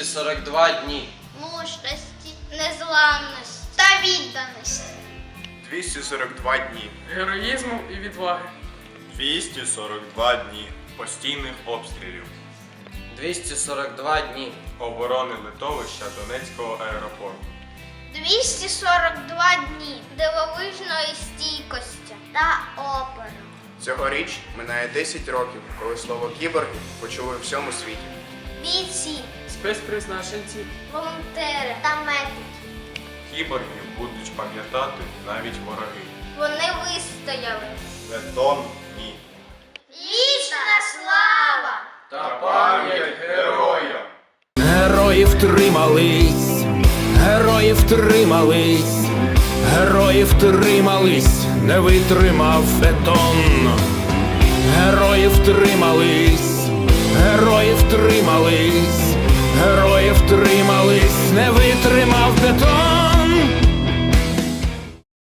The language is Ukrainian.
242 дні. мужності, незламності та відданості. 242 дні. героїзму і відваги, 242 дні постійних обстрілів. 242 дні. Оборони литовища Донецького аеропорту. 242 дні дивовижної стійкості та опору. Цьогоріч минає 10 років, коли слово кіборги почули в всьому світі. Бійці, спецпризначенці, волонтери та медики. Кіборгів будуть пам'ятати навіть вороги. Вони вистояли. Бетон ні. Вічна слава! Та пам'ять героям! Герої втримались, герої втримались, герої втримались, не витримав бетон. Герої втримались, герої